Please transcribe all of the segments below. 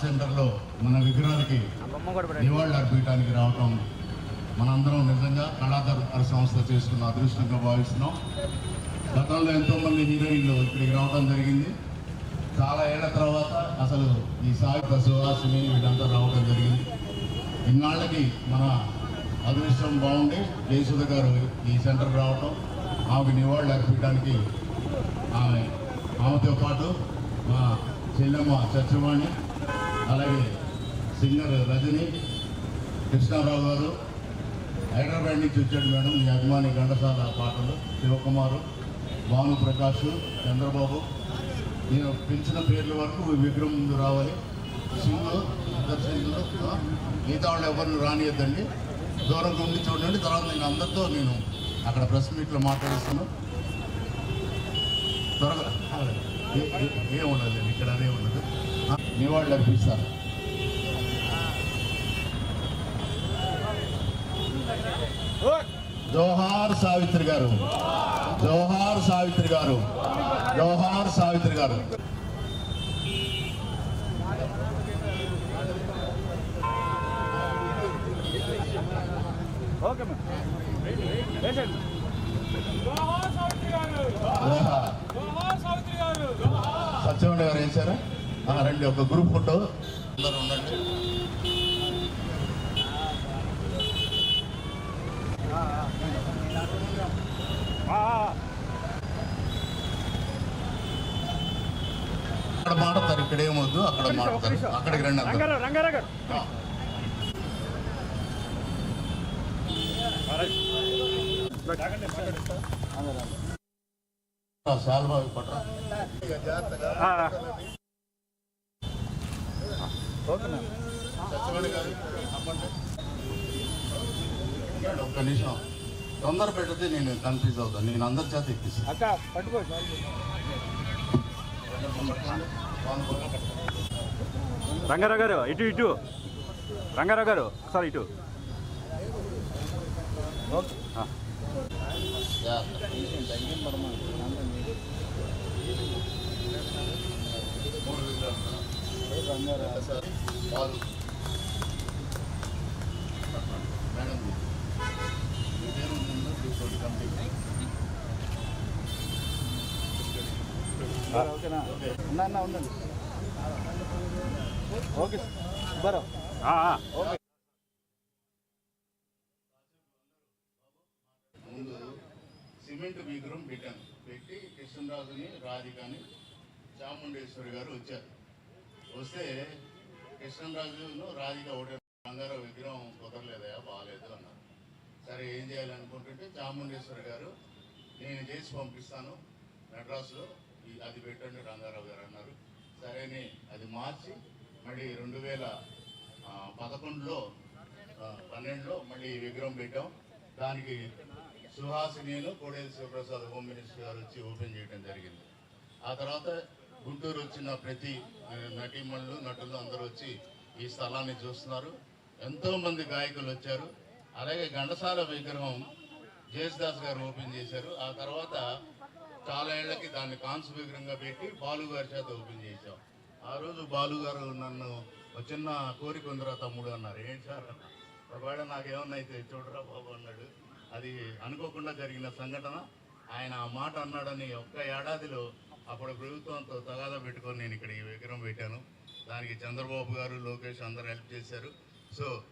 సెంటర్లో మన విగ్రహానికి నివాళులు అర్పించడానికి రావటం మనందరం నిజంగా కళాకారు సంస్థ చేసుకున్న అదృష్టంగా భావిస్తున్నాం. గతంలో ఎంతోమంది హీరోయిన్లు ఇక్కడికి రావడం జరిగింది. చాలా ఏళ్ళ తర్వాత అసలు ఈ సాహిత్య సుహాసిని వీళ్ళంతా రావడం జరిగింది. ఇన్నాళ్ళకి మన అదృష్టం బాగుండి జయసుధ గారు ఈ సెంటర్ రావటం ఆమెకు నివాళులు అర్పించడానికి ఆమె ఆమెతో పాటు మా చెల్లెమ్మ చచ్చవాణి అలాగే సింగర్ రజని కృష్ణారావు గారు హైదరాబాద్ నుంచి వచ్చాడు మేడం మీ అభిమాని ఘంటసాల పాటలు శివకుమారు. భానుప్రకాష్ చంద్రబాబు. నేను పెంచిన పేర్ల వరకు విగ్రహం ముందు రావాలి. సింగులు ఇద్దరు మిగతా వాళ్ళు ఎవరిని రానియద్దండి. దూరంగా ఉండి చూడండి. తర్వాత నేను అందరితో నేను అక్కడ ప్రెస్ మీట్లో మాట్లాడిస్తాను. త్వరగా. ఏం ఉండదు ఇక్కడ అదే ఉండదు. మీ వాళ్ళు అర్పిస్తారు జోహార్ సావిత్రి గారు. జోహార్ సావిత్రి గారు. జోహార్ సావిత్రి గారు. Okay madam. వేసండి జోహార్ సత్యవాణి గారు వేశారా ఆ, రండి ఒక గ్రూప్ ఫోటో. అందరూ ఉండండి. అక్కడ మాడతారు ఇక్కడ ఏమొద్దు అక్కడ మాడతారు. అక్కడికి రండి ఒక్క నిమిషం. తొందర పెడితే నేను కన్ఫ్యూజ్ అవుతాను. నేను అందరి చేత ఎక్కిస్తాను రంగారావు గారు ఇటు ఇటు. రంగారావు గారు ఒకసారి ఇటు. ఆ. పాలు మేడం మీ పేరు ఉందో తీసుకోండి కంప్లీట్ ఓకేనా? ఓకే ఉన్నా అన్న ఉండండి. ఓకే బరో ఓకే ముందు సిమెంట్ విగ్రహం పెట్టాను. పెట్టి కృష్ణరాజుని రాధికని చాముండేశ్వరి గారు వచ్చారు. వస్తే కృష్ణరాజును రాధిక ఒకటే బంగారం విగ్రహం కుదరలేదయా బాగాలేదు అన్నారు. సరే ఏం చేయాలనుకుంటుంటే చాముండేశ్వరి గారు నేను చేసి పంపిస్తాను. మెడ్రాస్లో అది పెట్టండి రంగారావు గారు అన్నారు. సరేనే అది మార్చి మళ్ళీ రెండు వేల పదకొండులో పన్నెండులో మళ్ళీ ఈ విగ్రహం పెట్టాం. దానికి సుహాసినిను కోడేలు శివప్రసాద్ హోమ్ మినిస్టర్ గారు వచ్చి ఓపెన్ చేయడం జరిగింది. ఆ తర్వాత గుంటూరు వచ్చిన ప్రతి నటీమణులు నటులు అందరూ వచ్చి ఈ స్థలాన్ని చూస్తున్నారు. ఎంతోమంది గాయకులు వచ్చారు. అలాగే ఘంటసాల విగ్రహం జేసుదాస్ గారు ఓపెన్ చేశారు. ఆ తర్వాత చాలా ఏళ్ళకి దాన్ని కాంసు విగ్రహంగా పెట్టి బాలుగారి చేత ఓపెన్ చేశాం. ఆ రోజు బాలుగారు నన్ను ఒక చిన్న కోరిక ఉందిరా తమ్ముడు అన్నారు. ఏంటి సార్ అన్న? ఒకవేళ నాకేమన్నా అయితే చూడరా బాబు అన్నాడు. అది అనుకోకుండా జరిగిన సంఘటన. ఆయన ఆ మాట అన్నాడని ఒక్క ఏడాదిలో అప్పుడు ప్రభుత్వంతో తగాదా పెట్టుకొని నేను ఇక్కడ ఈ విగ్రహం పెట్టాను. దానికి చంద్రబాబు గారు లోకేష్ అందరు హెల్ప్ చేశారు. సో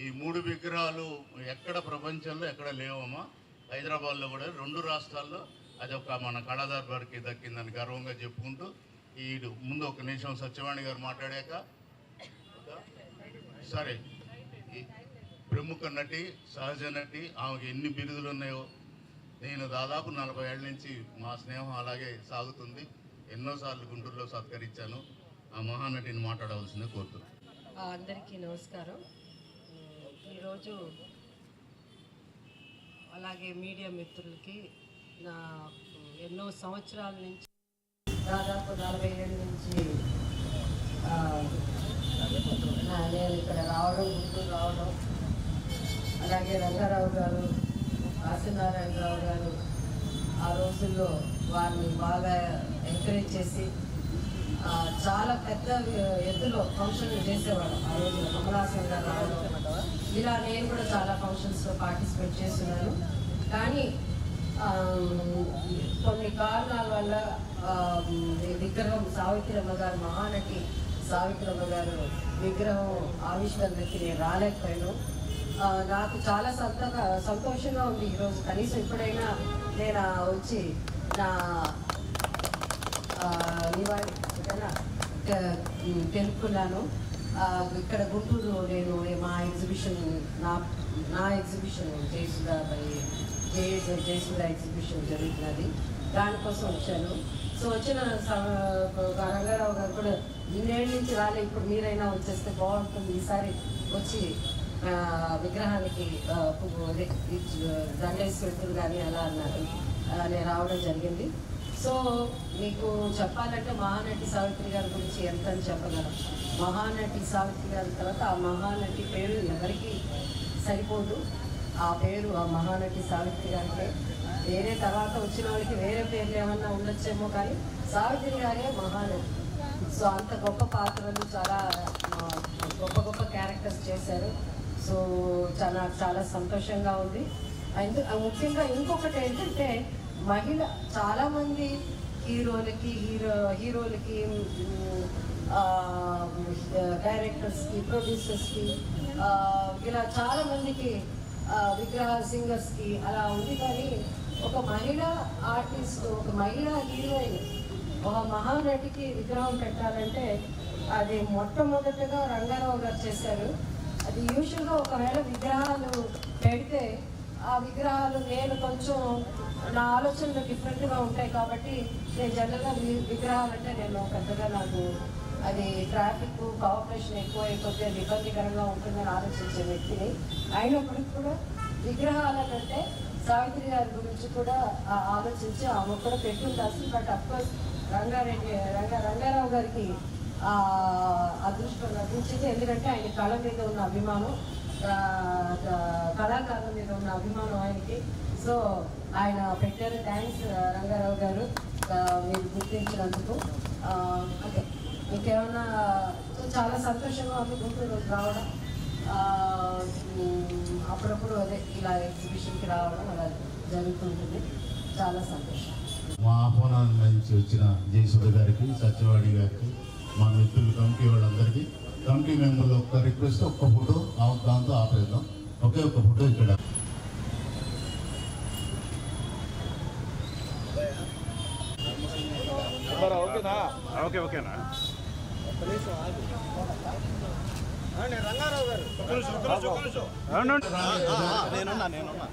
ఈ మూడు విగ్రహాలు ఎక్కడ ప్రపంచంలో ఎక్కడ లేవమ్మా? హైదరాబాద్లో కూడా రెండు రాష్ట్రాల్లో అదొక మన కళాదర్బార్కి దక్కిందని గర్వంగా చెప్పుకుంటూ ఈ ముందు ఒక నిమిషం సత్యవాణి గారు మాట్లాడాక సరే. ప్రముఖ నటి సహజ నటి ఆమెకి ఎన్ని బిరుదులు ఉన్నాయో నేను దాదాపు నలభై ఏళ్ళ నుంచి మా స్నేహం అలాగే సాగుతుంది. ఎన్నోసార్లు గుంటూరులో సత్కరించాను. ఆ మహానటిని మాట్లాడవలసిందే కోరుతున్నాను. అందరికీ నమస్కారం. ఈరోజు అలాగే మీడియా మిత్రులకి నా ఎన్నో సంవత్సరాల నుంచి దాదాపు నలభై ఏళ్ళ నుంచి నేను ఇక్కడ రావడం గుంటూరు రావడం అలాగే రంగారావు గారు ఆశనారాయణరావు గారు ఆ రోజుల్లో వారిని బాగా ఎంకరేజ్ చేసి చాలా పెద్ద ఎత్తులో ఫంక్షన్లు చేసేవాడు ఆ రోజు కమలాసన్ గారు రావడం. ఇలా నేను కూడా చాలా ఫంక్షన్స్లో పార్టిసిపేట్ చేస్తున్నాను. కానీ కొన్ని కారణాల వల్ల విగ్రహం సావిత్రమ్మ గారు మహానటి సావిత్రమ్మ గారు విగ్రహం ఆవిష్కరణకి నేను రాలేకపోయాను. నాకు చాలా సంత సంతోషంగా ఉంది ఈరోజు. కనీసం ఇప్పుడైనా నేను వచ్చి నా తెలుపుకున్నాను. ఇక్కడ గుంటూరులో నేను మా ఎగ్జిబిషన్ నా నా exhibition Jayasudha by Jaya exhibition జరుగుతున్నది. దానికోసం వచ్చాను. సో వచ్చిన స- రంగారావు గారు కూడా ఇన్నేళ్ళ నుంచి రాలే ఇప్పుడు మీరైనా వచ్చేస్తే బాగుంటుంది. ఈసారి వచ్చి విగ్రహానికి దండేశ్వరుడు అదే కానీ అలా అన్నారు. ఆ, నేను రావడం జరిగింది. సో మీకు చెప్పాలంటే మహానటి సావిత్రి గారి గురించి ఎంత అని చెప్పగలం. మహానటి సావిత్రి గారి తర్వాత ఆ మహానటి పేరు ఎవరికి సరిపోదు. ఆ పేరు ఆ మహానటి సావిత్రి గారికి వేరే తర్వాత వచ్చిన వాళ్ళకి వేరే పేర్లు ఏమన్నా ఉండొచ్చేమో కానీ సావిత్రి గారే మహానటి. సో అంత గొప్ప పాత్రలు చాలా గొప్ప గొప్ప క్యారెక్టర్స్ చేశారు. సో చాలా చాలా సంతోషంగా ఉంది. అండ్ ముఖ్యంగా ఇంకొకటి ఏంటంటే మహిళ చాలామంది హీరోలకి హీరో హీరోలకి డైరెక్టర్స్కి ప్రొడ్యూసర్స్కి ఇలా చాలామందికి విగ్రహ సింగర్స్కి అలా ఉంది కానీ ఒక మహిళా ఆర్టిస్ట్ ఒక మహిళా హీరోయిన్ ఒక మహానటికి విగ్రహం పెట్టాలంటే అది మొట్టమొదటగా రంగారావు గారు చేశారు. అది యూజువల్గా ఒకవేళ విగ్రహాలు పెడితే ఆ విగ్రహాలు నేను కొంచెం నా ఆలోచనలు డిఫరెంట్గా ఉంటాయి కాబట్టి నేను జనరల్గా విగ్రహాలు అంటే నేను పెద్దగా నాకు అది ట్రాఫిక్ కాపరేషన్ ఎక్కువైపోతే అయిపోతే అది ఇబ్బందికరంగా ఉంటుందని ఆలోచించే వ్యక్తిని. అయినప్పటికీ కూడా విగ్రహాలంటే సావిత్రి గారి గురించి కూడా ఆలోచించి ఆమె కూడా పెట్టుండాల్సింది but of course Rangareddy Ranga Rangarao గారికి అదృష్టం లభించింది ఎందుకంటే ఆయన కళ మీద ఉన్న అభిమానం కళాకారుల మీద ఉన్న అభిమానం ఆయనకి. సో ఆయన పెట్టారు. థ్యాంక్స్ రంగారావు గారు మీరు గుర్తించినందుకు. ఆ, ఓకే. ఇంకేమన్నా సో చాలా సంతోషంగా ఉంది గుంటూరు రావడం. అప్పుడప్పుడు అదే ఇలా ఎగ్జిబిషన్కి రావడం అలా జరుగుతుంటుంది. చాలా సంతోషం. మా ఆహ్వానాన్ని నుంచి వచ్చిన జయసుధ గారికి సత్యవాడి గారికి మా మిత్రులు కమిటీ వాళ్ళందరికీ కమిటీ మెంబర్లు ఒక్క రిక్వెస్ట్ ఒక్క ఫోటో దాంతో ఆపేద్దాం. ఒకే ఒక్క ఫోటో ఇక్కడ. ఓకే ఓకేనా? రంగారావు గారు నేనున్నా నేనున్నా